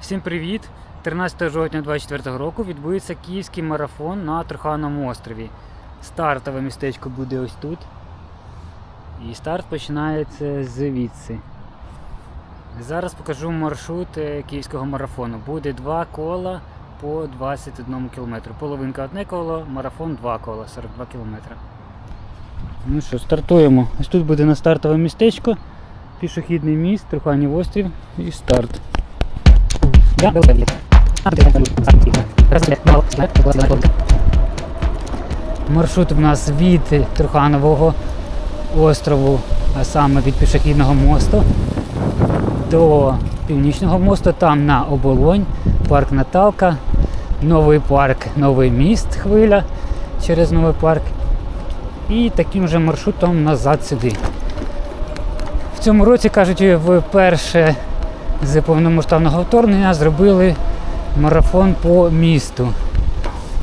Всім привіт! 13 жовтня 2024 року відбудеться київський марафон на Трухановому острові. Стартове містечко буде ось тут. І старт починається звідси. Зараз покажу маршрут е, київського марафону. Буде два кола по 21 км. Половинка одне коло, марафон два кола, 42 км. Ну що, стартуємо. Ось тут буде на стартове містечко, пішохідний міст, Труханів острів і старт. Да, был вид. Маршрут в нас від Труханового острову, а саме від пішохідного мосту до північного мосту, там на оболонь, парк Наталка, новий парк, новий міст, хвиля через новий парк. І таким же маршрутом назад сюди. В цьому році, кажуть, вперше з повномасштабного вторгнення зробили марафон по місту.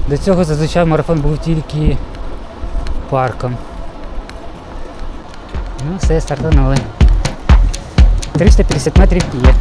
До цього зазвичай марафон був тільки парком. Ну, все, стартанули. 350 метрів є.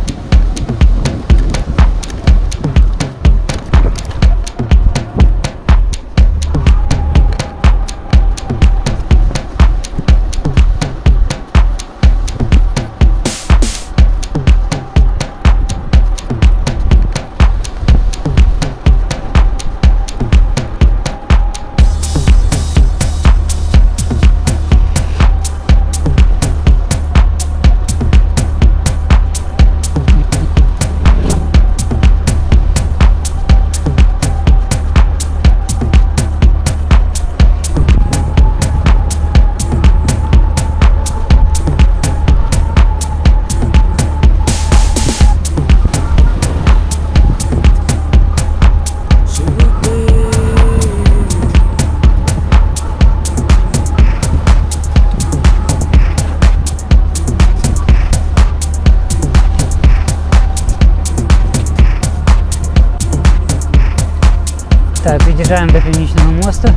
Під'їжджаємо до північного мосту.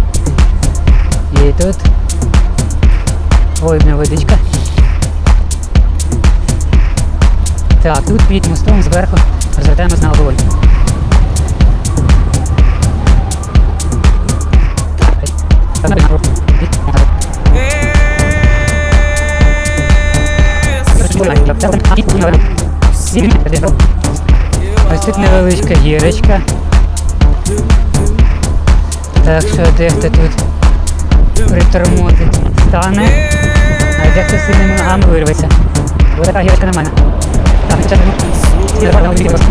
І тут водна водичка. Так, тут під мостом зверху розвертаємось на оболонь. Ось тут невеличка гірочка. Так що дехто тут притормозить стане, а дехто сильними ногами вирветься. Ось така на мене. Так, зараз ну, і давай, давай, давай.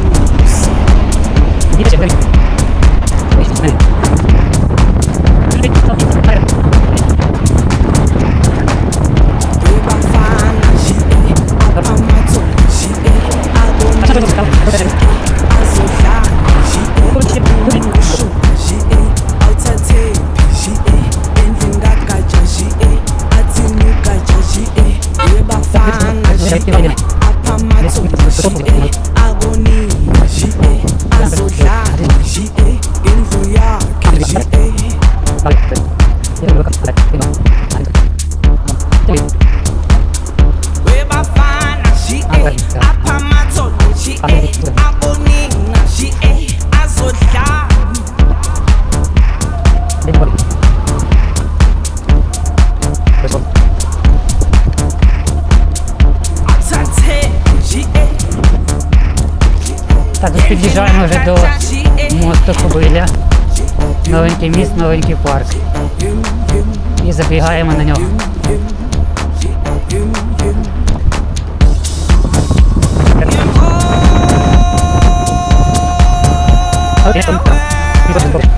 Так, ось під'їжджаємо вже до мосту Кобиля. Новенький міст, новенький парк. І забігаємо на нього. Es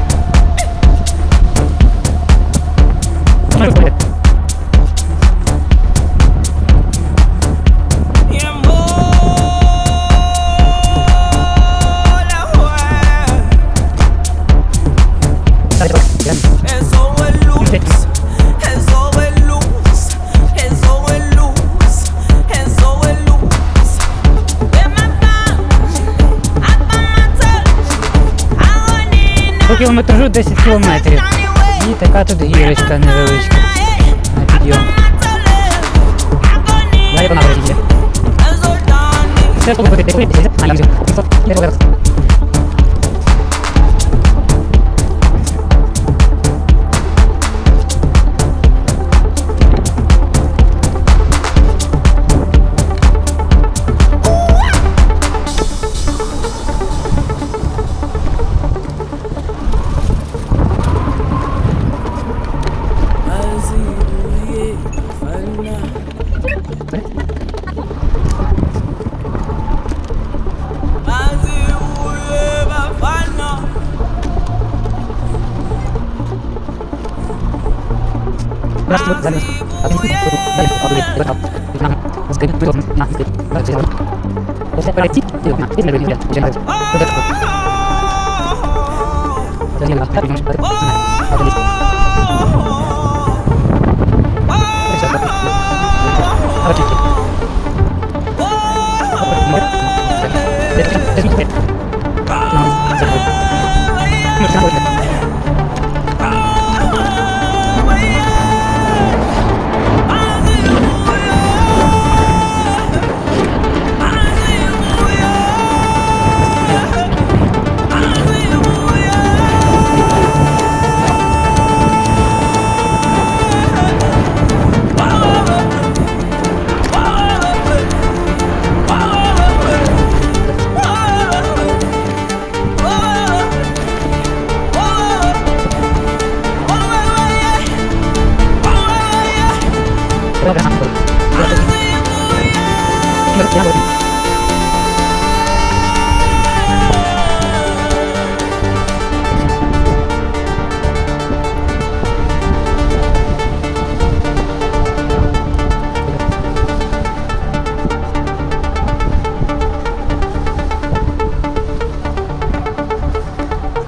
кілометражу 10 кілометрів. І така тут гірочка невеличка на підйом. Далі вона виїде. Все було буде.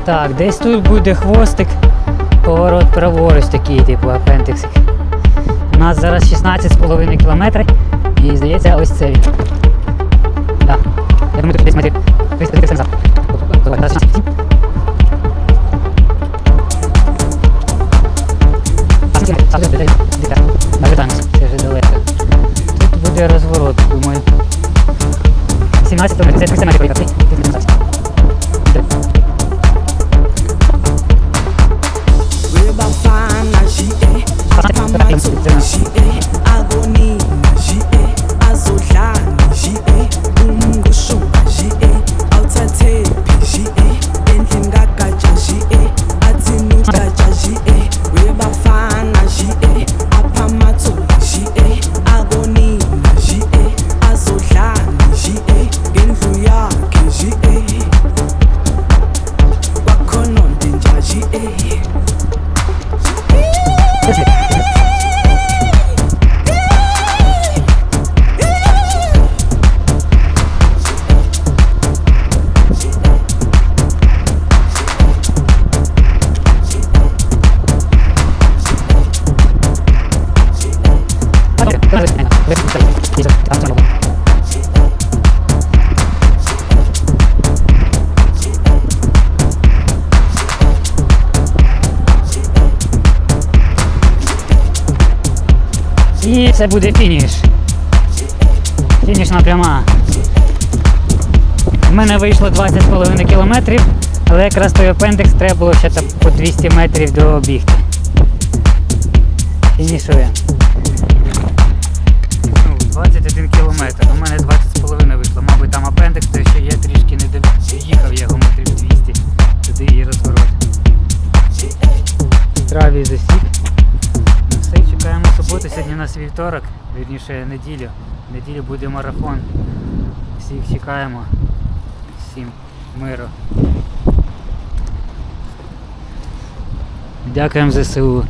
Так, десь тут буде хвостик, поворот праворуч такий, типу апендиксик. У нас зараз 16,5 кілометрів і здається ось це він. Так. Я думаю, тут десь метрів 300 назад. Давай, зараз 16,7. А, скільки? А, де, де, де, де? На Житомирськ, це вже далеко. Тут буде розворот, думаю. 17 кілометрів, це 300 300 метрів. І це буде фініш. Фінішна пряма. У мене вийшло 20,5 кілометрів, але якраз той апендекс треба було ще по 200 метрів добігти. Фінішує. Вівторок, вірніше неділю. В неділю буде марафон. Всіх чекаємо. Всім миру. Дякуємо ЗСУ.